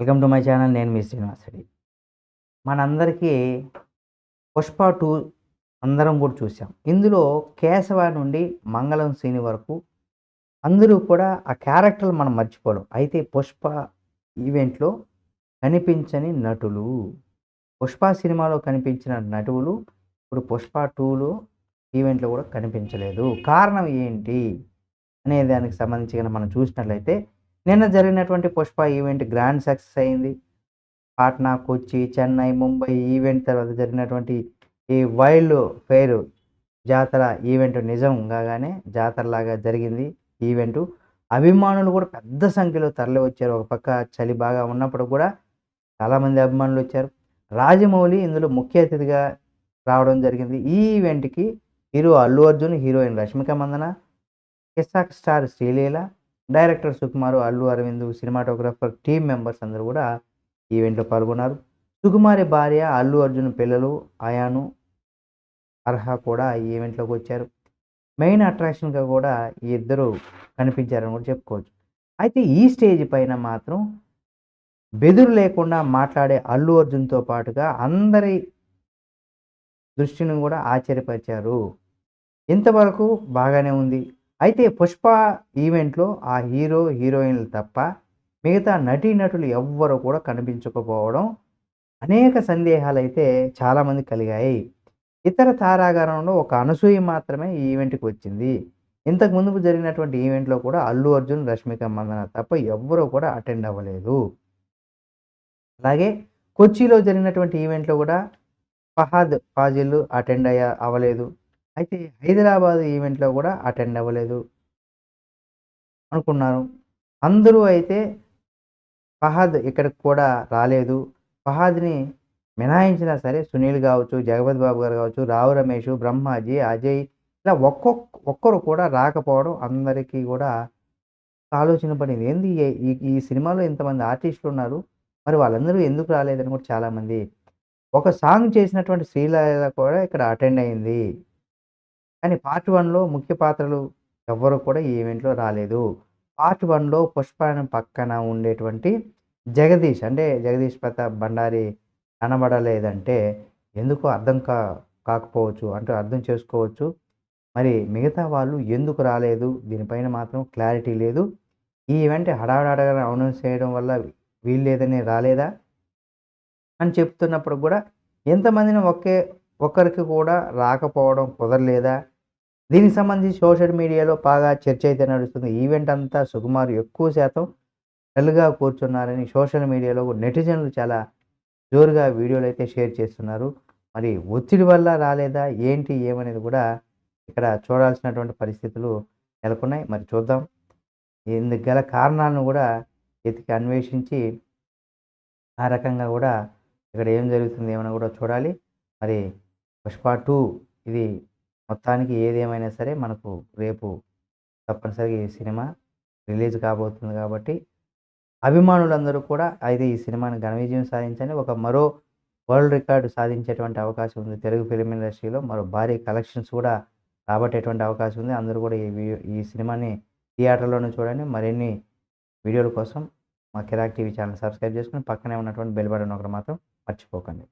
Welcome to my channel. నేను మీ శ్రీనివాసరెడ్డి మనందరికీ Pushpa two అందరం కూడా చూసాం ఇందులో కేశవ నుండి మంగళం శ్రీని వరకు అందరూ కూడా ఆ క్యారెక్టర్లు మనం మర్చిపోలేం. అయితే పుష్ప ఈవెంట్లో కనిపించని నటులు పుష్ప సినిమాలో కనిపించిన నటువులు ఇప్పుడు పుష్ప టూలో ఈవెంట్లో కూడా కనిపించలేదు. కారణం ఏంటి అనే దానికి సంబంధించి మనం చూసినట్లయితే నిన్న జరిగినటువంటి పుష్ప ఈవెంట్ గ్రాండ్ సక్సెస్ అయింది. పాట్నా కొచ్చి చెన్నై ముంబై ఈవెంట్ తర్వాత జరిగినటువంటి ఈ వైల్డ్ ఫెయిర్ జాతర ఈవెంట్ నిజం కాగానే జాతరలాగా జరిగింది. ఈవెంట్ అభిమానులు కూడా పెద్ద సంఖ్యలో తరలి వచ్చారు ఒక పక్క చలి బాగా ఉన్నప్పుడు కూడా చాలామంది అభిమానులు వచ్చారు. రాజమౌళి ఇందులో ముఖ్య అతిథిగా రావడం జరిగింది. ఈ ఈవెంట్కి hero Allu Arjun heroine Rashmika Mandanna Kissik star Sreeleela director Sukumar Allu Aravind cinematographer team members అందరూ కూడా ఈవెంట్లో పాల్గొన్నారు. సుకుమారి భార్య అల్లు అర్జున్ పిల్లలు అయాను అర్హ కూడా ఈ ఈవెంట్లోకి వచ్చారు. మెయిన్ అట్రాక్షన్గా కూడా ఈ ఇద్దరు కనిపించారని కూడా చెప్పుకోవచ్చు. అయితే ఈ స్టేజ్ పైన మాత్రం బెదురు లేకుండా మాట్లాడే అల్లు అర్జున్తో పాటుగా అందరి దృష్టిని కూడా ఆశ్చర్యపరిచారు. ఇంతవరకు బాగానే ఉంది. అయితే పుష్ప ఈవెంట్లో ఆ హీరో హీరోయిన్లు తప్ప మిగతా నటీనటులు ఎవ్వరు కూడా కనిపించకపోవడం అనేక సందేహాలు అయితే చాలామంది కలిగాయి. ఇతర తారాగణంలో ఒక అనసూయ మాత్రమే ఈ ఈవెంట్కి వచ్చింది. ఇంతకు ముందుకు జరిగినటువంటి ఈవెంట్లో కూడా అల్లు అర్జున్ రష్మిక మందన తప్ప ఎవ్వరూ కూడా అటెండ్ అవ్వలేదు. అలాగే కొచ్చిలో జరిగినటువంటి ఈవెంట్లో కూడా ఫహాద్ ఫాజిల్ అటెండ్ అయ్యా అవ్వలేదు. అయితే హైదరాబాద్ ఈవెంట్లో కూడా అటెండ్ అవ్వలేదు అనుకున్నారు. అందరూ అయితే ఫహాద్ ఇక్కడికి కూడా రాలేదు. ఫహాద్ని మినహాయించినా సరే సునీల్ కావచ్చు జగపతి బాబు గారు కావచ్చు రావు రమేష్ బ్రహ్మాజీ అజయ్ ఇలా ఒక్కొక్క ఒక్కరు కూడా రాకపోవడం అందరికీ కూడా ఆలోచన పడింది. ఏంది ఈ ఈ సినిమాలో ఇంతమంది ఆర్టిస్టులు ఉన్నారు మరి వాళ్ళందరూ ఎందుకు రాలేదని కూడా చాలామంది. ఒక సాంగ్ చేసినటువంటి శ్రీలీల కూడా ఇక్కడ అటెండ్ అయింది. కానీ పార్ట్ వన్లో ముఖ్య పాత్రలు ఎవ్వరు కూడా ఈ ఈవెంట్లో రాలేదు. పార్ట్ వన్లో పుష్ప పక్కన ఉండేటువంటి జగదీష్ అంటే జగదీష్ ప్రతాప్ బండారి కనబడలేదంటే ఎందుకు అర్థం కా కాకపోవచ్చు అంటే అర్థం చేసుకోవచ్చు. మరి మిగతా వాళ్ళు ఎందుకు రాలేదు? దీనిపైన మాత్రం క్లారిటీ లేదు. ఈ ఈవెంట్ హడావడాగా అనౌన్స్ చేయడం వల్ల వీల్లేదని రాలేదా? అని చెప్తున్నప్పుడు కూడా ఎంతమందిని ఒకే ఒక్కరికి కూడా రాకపోవడం కుదరలేదా? దీనికి సంబంధించి సోషల్ మీడియాలో బాగా చర్చ అయితే నడుస్తుంది. ఈవెంట్ అంతా సుకుమార్ ఎక్కువ శాతం డల్గా కూర్చున్నారని సోషల్ మీడియాలో నెటిజన్లు చాలా జోరుగా వీడియోలు అయితే షేర్ చేస్తున్నారు. మరి ఒత్తిడి వల్ల రాలేదా? ఏంటి? ఏమనేది కూడా ఇక్కడ చూడాల్సినటువంటి పరిస్థితులు నెలకొన్నాయి. మరి చూద్దాం. ఇందుకు గల కారణాలను కూడా ఎతికి అన్వేషించి ఆ రకంగా కూడా ఇక్కడ ఏం జరుగుతుంది ఏమైనా కూడా చూడాలి. మరి పుష్ప టూ ఇది మొత్తానికి ఏదేమైనా సరే మనకు రేపు తప్పనిసరిగా ఈ సినిమా రిలీజ్ కాబోతుంది కాబట్టి అభిమానులందరూ కూడా అయితే ఈ సినిమాని ఘన విజయం సాధించని ఒక మరో వరల్డ్ రికార్డు సాధించేటువంటి అవకాశం ఉంది. తెలుగు ఫిలిం ఇండస్ట్రీలో మరో భారీ కలెక్షన్స్ కూడా రాబట్టేటువంటి అవకాశం ఉంది. అందరూ కూడా ఈ వీడియో ఈ సినిమాని థియేటర్లోనే చూడండి. మరిన్ని వీడియోల కోసం మా కిరాక్ టీవీ ఛానల్ సబ్స్క్రైబ్ చేసుకుని పక్కనే ఉన్నటువంటి బెల్ బటన్ ఒకటి మాత్రం మర్చిపోకండి.